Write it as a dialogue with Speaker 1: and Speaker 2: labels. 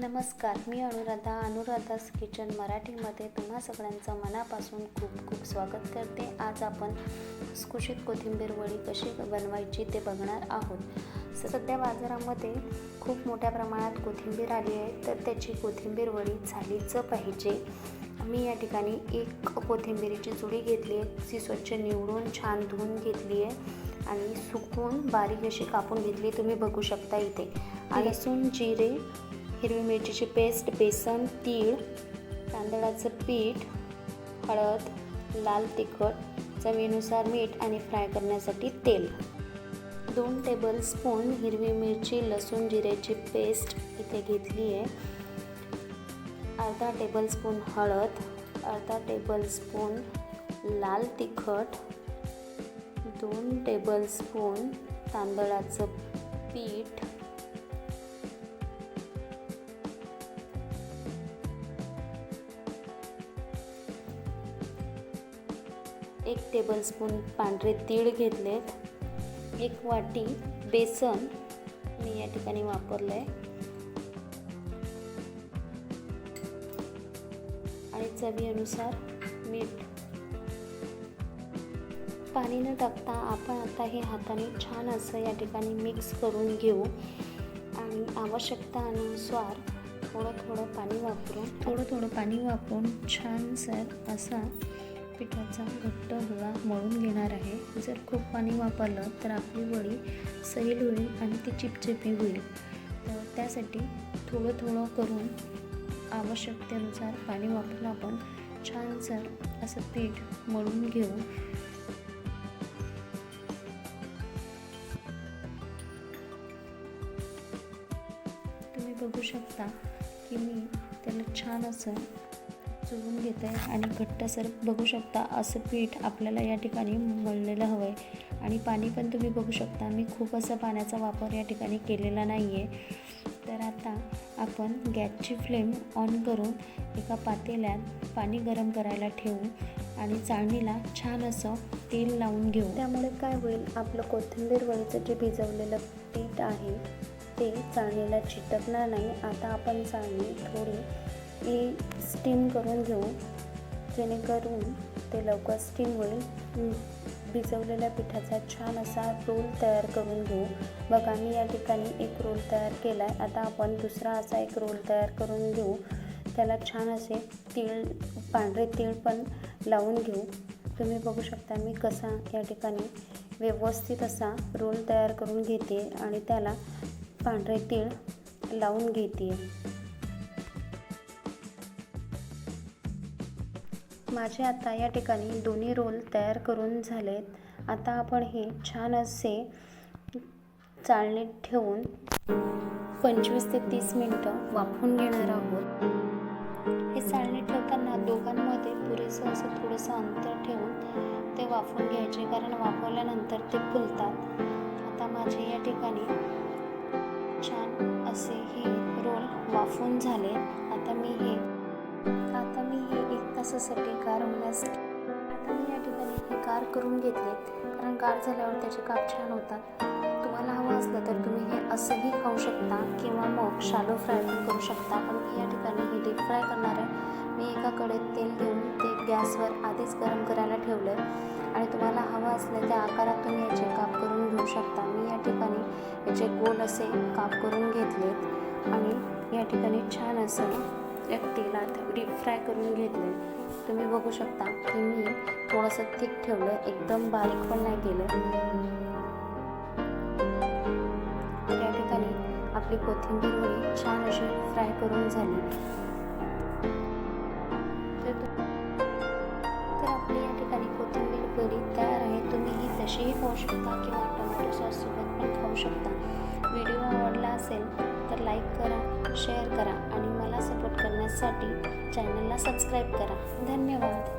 Speaker 1: नमस्कार मी अनुराधा. अनुराधास किचन मराठीमध्ये तुम्हा सगळ्यांचं मनापासून खूप खूप स्वागत करते. आज आपण खुसखुशीत कोथिंबीर वडी कशी बनवायची ते बघणार आहोत. सध्या बाजारामध्ये खूप मोठ्या प्रमाणात कोथिंबीर आली आहे तर त्याची कोथिंबीर वडी झालीच पाहिजे. मी या ठिकाणी एक कोथिंबीरीची जुडी घेतली आहे. ती स्वच्छ निवडून छान धुवून घेतली आहे आणि सुकून बारीक अशी कापून घेतली तुम्ही बघू शकता इथे. लसूण जिरे हिरवी मिरचीची पेस्ट बेसन तीळ तांदळाचं पीठ हळद लाल तिखट चवीनुसार मीठ आणि फ्राय करण्यासाठी तेल. दोन टेबलस्पून हिरवी मिरची लसूण जिऱ्याची पेस्ट इथे घेतली आहे. अर्धा टेबलस्पून हळद अर्धा टेबलस्पून लाल तिखट दोन टेबलस्पून तांदळाचं पीठ एक टेबलस्पून पांढरे तीळ घेतलेत. एक वाटी बेसन मी या ठिकाणी वापरलं आहे आणि चवीनुसार मीठ. पाणी न टाकता आपण आता हे हाताने छान असं या ठिकाणी मिक्स करून घेऊ. आणि आवश्यकता अनुसार थोडं थोडं पाणी वापरून थोडं थोडं पाणी वापरून छान सर असा पिठाचा घट्ट गोळा मळून घेणार आहे. जर खूप पाणी वापरलं तर आपली वडी सैल होईल आणि ती चिपचिपी होईल. तर त्यासाठी थोडं थोडं करून आवश्यकतेनुसार पाणी वापरून आपण छानसर असं पीठ मळून घेऊ. तुम्ही बघू शकता की मी त्याला छान असं चुरून घेत आहे आणि घट्टसर बघू शकता असं पीठ आपल्याला या ठिकाणी मळलेलं हवं आहे आणि पाणी पण तुम्ही बघू शकता मी खूप असं पाण्याचा वापर या ठिकाणी केलेला नाही आहे तर आता आपण गॅसची फ्लेम ऑन करून एका पातेल्यात पाणी गरम करायला ठेवू आणि चाळणीला छान असं तेल लावून घेऊ. त्यामुळे काय होईल आपलं कोथिंबीर वळीचं जे भिजवलेलं पीठ आहे ते चाळणीला चिटकणार नाही. आता आपण चाळणी थोडी ही स्टीम करून घेऊ. जेणेकरून ते लवकर स्टीम होईल. हं, भिजवलेल्या पिठाचा छान असा रोल तयार करून घेऊ. बघा मी या ठिकाणी एक रोल तयार केला आहे आता आपण दुसरा असा एक रोल तयार करून घेऊ. त्याला छान असे तीळ पांढरे तीळ पण लावून घेऊ. तुम्ही बघू शकता मी कसा या ठिकाणी व्यवस्थित असा रोल तयार करून घेते आणि त्याला पांढरे तीळ लावून घेते. माझे आता या ठिकाणी दोन्ही रोल तयार करून झालेत. आता आपण हे छान असे चाळणीत ठेवून पंचवीस ते तीस मिनटं वाफवून घेणार आहोत. हे चाळणीत ठेवताना दोघांमध्ये पुरेसं असं थोडंसं अंतर ठेवून ते वाफवून घ्यायचे कारण वाफवल्यानंतर ते फुलतात. आता माझे या ठिकाणी छान असे हे रोल वाफवून झाले. आता मी हे आता मी हे एक तासासाठी कार होण्यास आता मी या ठिकाणी हे कार करून घेतले. कारण कार झाल्यावर त्याचे काप छान होतात. तुम्हाला हवं असलं तर तुम्ही हे असंही खाऊ शकता किंवा मग शालो फ्राय पण करू शकता. पण मी या ठिकाणी हे डीप फ्राय करणार आहे. मी एका कडेत तेल घेऊन ते गॅसवर आधीच गरम करायला ठेवलं आहे आणि तुम्हाला हवं असलं त्या आकारात तुम्ही याचे काप करून घेऊ शकता. मी या ठिकाणी याचे गोल असे काप करून घेतलेत. आणि या ठिकाणी छान असं एक तेलात डीप फ्राय करून घेतले तुम्ही बघू शकता की मी थोडंसं थिक ठेवलं एकदम बारीक पण नाही केलं. या ठिकाणी आपली कोथिंबीर छान अशी फ्राय करून झाली. तर तर आपली या ठिकाणी कोथिंबीर वडी तयार आहे. तुम्ही ही तशीही खाऊ शकता किंवा टोमॅटो सॉससोबत पण खाऊ शकता. व्हिडिओ आवडला असेल तर लाईक करा शेअर करा आणि मला सपोर्ट करण्यासाठी चॅनलला सबस्क्राईब करा. धन्यवाद.